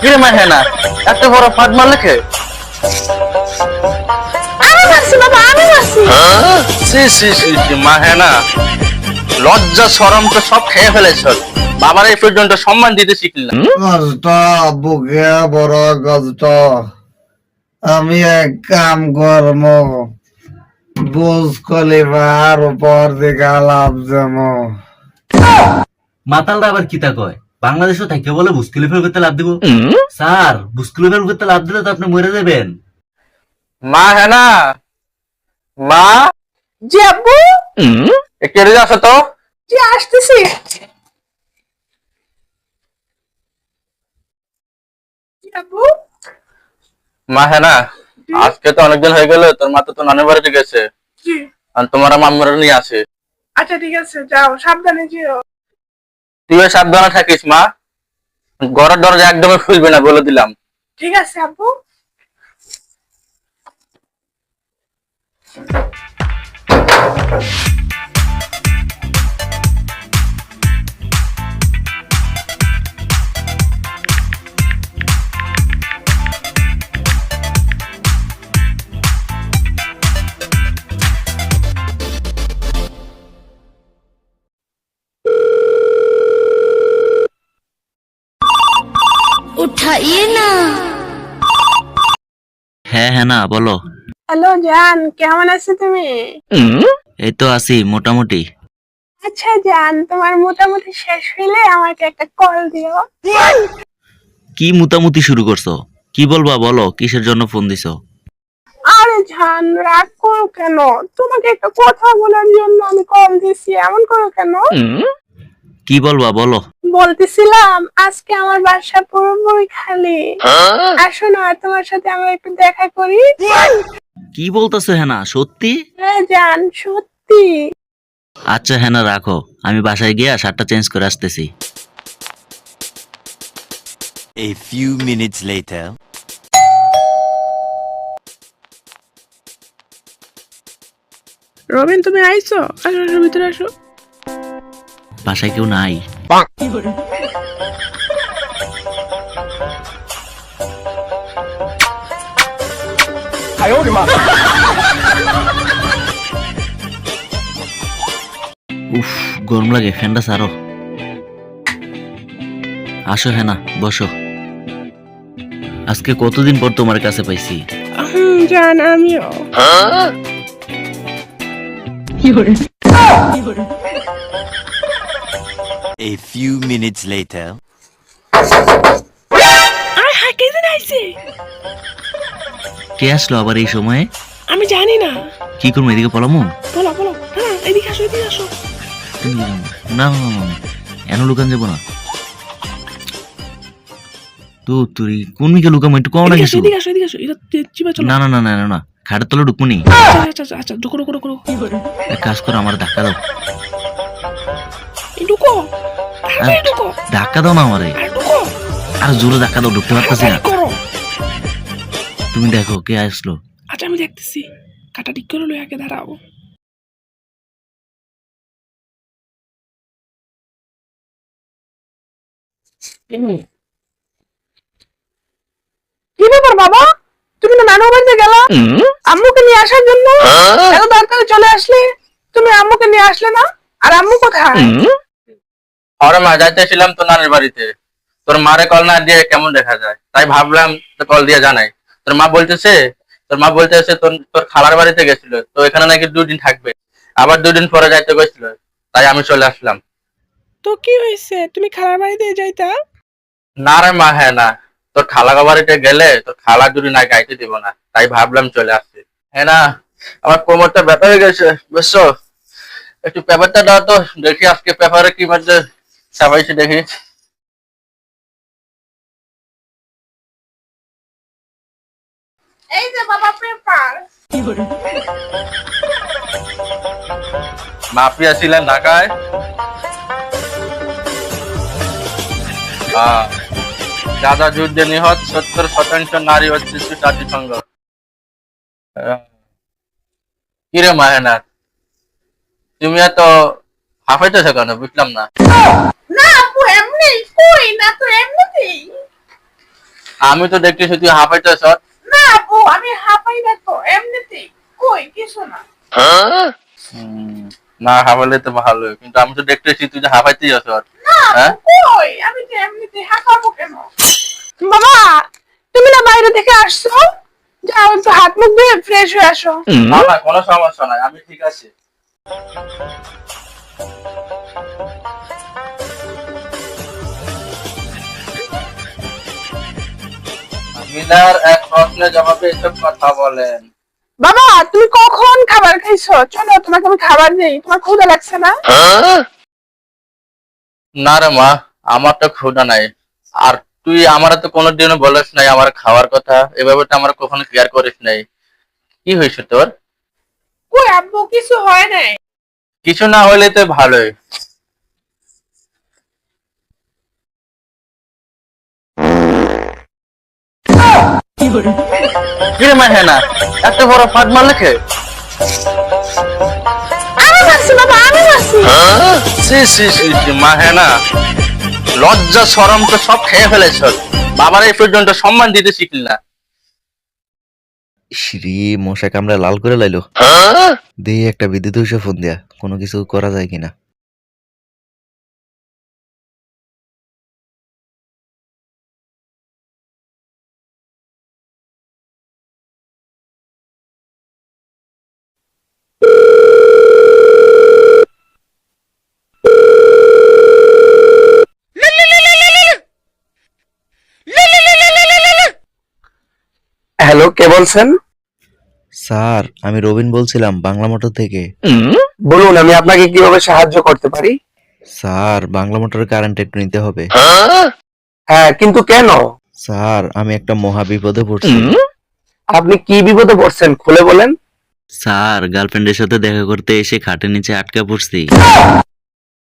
কিরে না এত বড় ফাঁদ মারলে কে? আমি মারছি বাবা আমি মারছি। সি সি সি সি মাহে না লজ্জা সরম তো সব খেয়ে ফেলেছ। বাবার এই পর্যন্ত সম্মান দিতে শিখলি না। কষ্ট বুকে বড় কষ্ট আমি এক কাম করম বুঝ কলিবার উপর দিকে লাভ জমো। মাতালরা আবার কিতা কয়? বাংলাদেশও থাকে বলে বুস্কিলে ফেল করতে লাভ দিব। স্যার বুস্কিলে ফেল করতে লাভ দিলে তো আপনি মরে যাবেন। মা হ্যাঁ না মা? জি আব্বু? একটু এড়িয়ে আসো তো? জি আসতেছি। জি আব্বু? মা হ্যাঁ না আজকে তো অনেকদিন হয়ে গেল তোর মা তো তোর নানের বাড়িতে গেছে। জি। আর তোমার মাম্মারা নিয়ে আসে আচ্ছা ঠিক আছে যাও সাবধানে যেও। তুইও সাবধানে থাকিস মা। ঘরের দরজা একদমই খুলবে না বলে দিলাম। ঠিক আছে আব্বু। উঠাইয়ে না। হ্যাঁ হ্যাঁ না বলো। হ্যালো জান কেমন আছো তুমি? এই তো আছি মোটামুটি। আচ্ছা জান তোমার মোটামুটি শেষ হইলে আমাকে একটা কল দিও। কি মোটামুটি শুরু করছ? কি বলবা বলো কিসের জন্য ফোন দিছো? আরে জান রাগ করো কেন? তোমাকে একটা কথা বলার জন্য আমি কল দিছি এমন করো কেন? কি বলবা বলো। বলতেছিলাম আজকে আমার বাসা পুরোপুরি খালি। আসো না তোমার সাথে আমরা একটু দেখা করি। কি বলতেছো হেনা সত্যি? হ্যাঁ জান সত্যি। আচ্ছা হেনা রাখো। আমি বাসায় গিয়ে শার্টটা চেঞ্জ করে আসতেছি। A few minutes later. Robin তুমি আইছো? আসো আসো ভিতরে আসো। বাসায় কেউ নাই। উফ গরম লাগে ফ্যানটা সারো আসো হেনা বসো। আজকে কতদিন পর তোমার কাছে পাইছি? জান আমিও। A few minutes later. আর কে আইছে কে আসলো আবার এই সময়ে? আমি জানি না। কি করব এদিকে পলামো বলো বলো হ্যাঁ এদিকে আসো এদিকে আসো। না না। এন লুকান যাব না? তো তুই কোন মিকে লুকামো একটু কম না এদিকে কিছু। এদিকে আসো এদিকে আসো। এটা চিপা চলো। না না না না না না। খাটের তলে ঢুকবো নি। আচ্ছা আচ্ছা আচ্ছা আচ্ছা ঢুকো ঢুকো কাজ করো আমার ধাক্কা দাও। ঢুকো ঢুকো ধাক্কা দাও না আমারে। আর জোরে ধাক্কা দাও ঢুকতে পারতেছি না। তুমি দেখো কে আসলো। আচ্ছা আমি দেখতেছি। কাটা ঠিক করে লই আগে দাঁড়াও। কি ব্যাপার বাবা? তুমি না নানু বাড়িতে গেলা? আম্মুকে নিয়ে আসার জন্য? এত তাড়াতাড়ি চলে আসলে? তুমি আম্মুকে নিয়ে আসলে না? আর আম্মু কোথায়? আর মা যাইতেছিলাম তো নানের বাড়িতে। তোর মারে কল না দিয়ে কেমন দেখা যায়? তাই ভাবলাম তো কল দিয়ে জানাই। তোর মা বলতেছে তোর মা বলতেছে তোর তোর খালার বাড়িতে গেছিল তো এখানে নাকি দুদিন থাকবে। আবার দুদিন পরে যাইতে গেছিল তাই আমি চলে আসলাম। তো কি হয়েছে? তুমি খালার বাড়িতে যাইতা? না রে মা হ্যাঁ না। তোর খালা বাড়িতে গেলে তোর খালা যদি না গাইতে দিব না তাই ভাবলাম চলে আসছি। হ্যাঁ না আমার কোমরটা ব্যথা হয়ে গেছে বুঝছ? একটু পেপারটা দাও তো দেখি আজকে পেপারে কি মধ্যে ছাপাইছে দেখি। এই যে বাবা পেপার। মাফিয়া ছিলেন ঢাকায়। গাজা যুদ্ধে নিহত সত্তর শতাংশ নারী ও শিশু জাতিসংঘ। কিরে মাহেনাথ তুমি এত হাফাইতেছো কেন? বুঝলাম না। না আপু এমনি কই? না তো এমনিতেই। আমি তো দেখতেছি তুই হাঁপাইতেছ না আপু আমি হাঁপাই না তো এমনিতেই। কই? কিছু না। না হাঁপাইলে তো ভালো। কিন্তু আমি তো দেখতেছি তুই যে হাঁপাইতেই আছ। না হ্যাঁ? কই? আমি তো এমনিতেই হাঁপাবো কেন? বাবা তুমি না বাইরে থেকে আসছো? যাও একটু হাত মুখ ধুয়ে ফ্রেশ হয়ে আসো। না না কোনো সমস্যা নাই আমি ঠিক আছি। মিনার এক প্রশ্নের জবাবে এসব কথা বলেন। বাবা তুমি কখন খাবার খাইছো? চলো তোমাকে আমি খাবার দেই। তোমার ক্ষুধা লাগছে না? না রে মা আমার তো ক্ষুধা নাই। আর তুই আমার তো কোনোদিনও বলিস নাই আমার খাওয়ার কথা। এভাবে তো আমার কখনো কেয়ার করিস নাই। কি হয়েছে তোর? কই আব্বু কিছু হয় নাই? কিছু না হইলে তো ভালোই। কিরে মা হ্যাঁ এত বড় ফাঁদ মারলে খে আমি মারছি বাবা আমি মারছি। সি সি সি সি মা হ্যাঁ না লজ্জা সরম তো সব খেয়ে ফেলেছ। বাবার এই পর্যন্ত সম্মান দিতে শিখলি না। শ্রী মশা কামড়া লাল করে লাইলো। দিয়ে একটা বিদ্যুৎ অফিসে ফোন দেয়া কোনো কিছু করা যায় কিনা? হ্যালো কে বলছেন? স্যার আমি রবিন বলছিলাম বাংলা মোটর থেকে। বলুন আমি আপনাকে কীভাবে সাহায্য করতে পারি? স্যার বাংলা মোটরের কারেন্ট একটু নিতে হবে। হ্যাঁ? কিন্তু কেন? স্যার আমি একটা মহা বিপদে পড়ছি। আপনি কি বিপদে পড়ছেন খুলে বলেন। স্যার গার্লফ্রেন্ডের সাথে দেখা করতে এসে খাটের নিচে আটকা পড়ছি।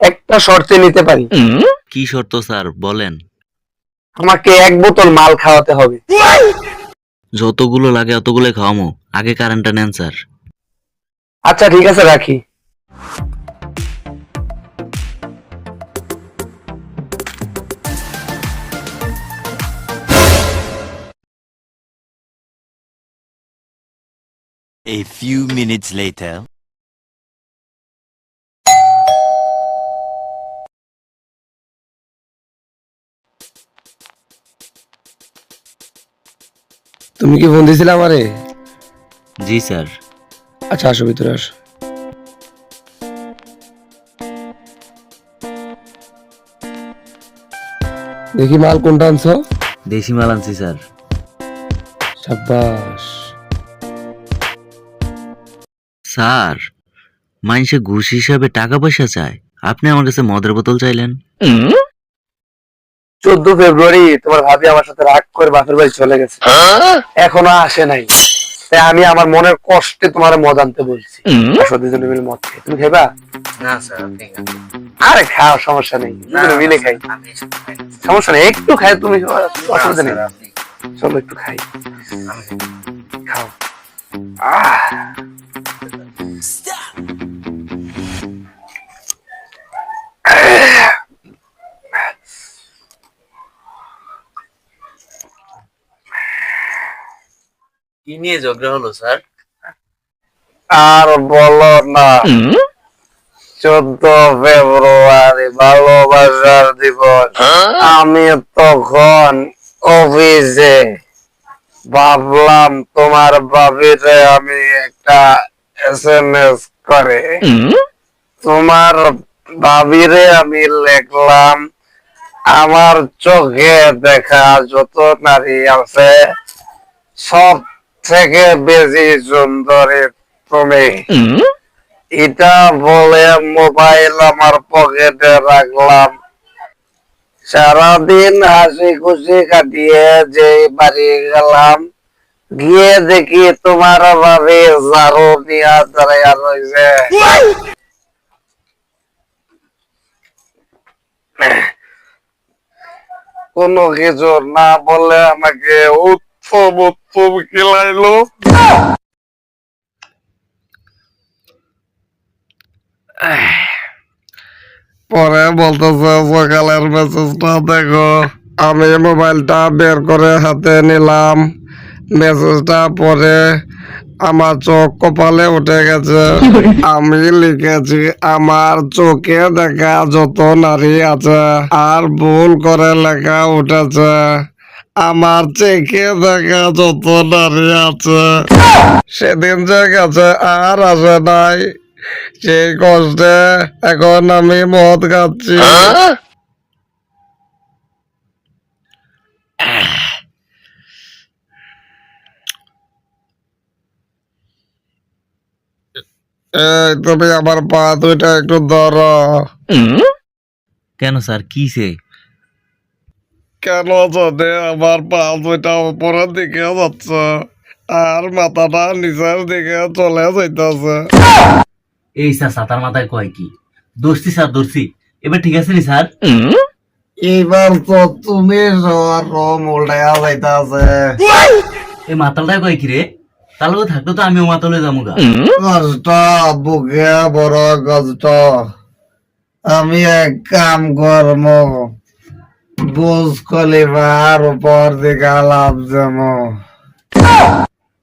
একটা শর্তে নিতে পারি। কি শর্ত স্যার বলেন। আমাকে এক বোতল মাল খাওয়াতে হবে। যতগুলো লাগে অতগুলো খাওয়ামো। আগে কারেন্টটা নেন স্যার। আচ্ছা ঠিক আছে রাখি। A few minutes later. তুমি কি ফোন দিয়েছিলে আমারে? জি স্যার। আচ্ছা আসো ভিতরে আসো। দেখি মাল কোনটা আনছো? দেশি মাল আনছি স্যার। সাব্বাস। স্যার মানুষে ঘুষ হিসাবে টাকা পয়সা চায়। আপনি আমার কাছে মদের বোতল চাইলেন। চোদ্দ ফেব্রুয়ারি তোমার ভাবি আমার সাথে রাগ করে বাপের বাড়ি চলে গেছে। এখনও আসে নাই। তাই আমি আমার মনের কষ্টে তোমার মদ আনতে বলছি। আসো দুজনে মিলে মদ খাই। তুমি না স্যার আরে খাও সমস্যা নেই। মিলে খাই। সমস্যা নেই একটু খাই তুমি অসুবিধা নেই। চলো একটু খাই। খাও। আহ! কি নিয়ে ঝগড়া হলো স্যার? আর বলো না। চোদ্দ ফেব্রুয়ারি ভালোবাসার দিবস। আমি তখন অফিসে ভাবলাম তোমার বাবিরে আমি একটা এস এম এস করে তোমার বাবিরে আমি লিখলাম আমার চোখে দেখা যত নারী আছে সব থেকে বেশি সুন্দরী তুমি। এটা বলে মোবাইল আমার পকেটে রাখলাম। সারাদিন হাসি খুশি কাটিয়ে যে বাড়ি গেলাম গিয়ে দেখি তোমার ভাবে ঝাড়ু নিয়ে দাঁড়াইয়া রয়েছে কোনো কিছু না বলে আমাকে উৎসব পরে বলতেছে, সকালের মেসেজটা দেখো। আমি মোবাইলটা বের করে হাতে নিলাম। মেসেজটা পরে আমার চোখ কপালে উঠে গেছে। আমি লিখেছি, আমার চোখে দেখা যত নারী আছে, আর ভুল করে লেখা উঠেছে। আমার চোখে দেখা যত নারী আছে, সেদিন যে গেছে আর আসে নাই। সেই কষ্টে এখন আমি মদ খাচ্ছি। তুমি আমার পা দুইটা একটু ধরো। কেন স্যার কিসে কেন যদি আমার পা দুইটা উপরের দিকে যাচ্ছে। আর মাথাটা নিচের দিকে চলে যাইতেছে। এই স্যার সাতার মাথায় কয় কি? দোষছি স্যার দোষছি এবার ঠিক আছে নি স্যার? এইবার তো তুমি রম উল্টাইয়া যাইতেছে। এই মাতালটাই কয় কি রে? তাহলে থাকতো তো আমিও মাতালে যাব গা কষ্ট বুকে বড় কষ্ট আমি এক কাম করম বুঝ কলিবার উপর দিকে লাভ যাব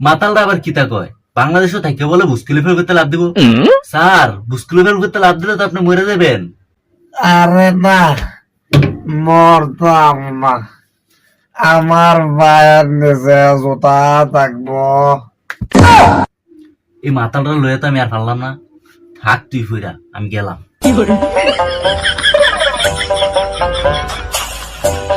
মাতালটা আবার কিতা কয়? বাংলাদেশও থাকে বলে বুস্কুলি করতে লাভ দিব? স্যার বুস্কুলি করতে লাভ দিলে তো আপনি মরে যাবেন। আরে না মরতাম না। আমার পায়ের নিচে জুতা থাকব। এই মাতালটা লয়ে তো আমি আর পারলাম না। থাক তুই ফিরা আমি গেলাম। Thank you.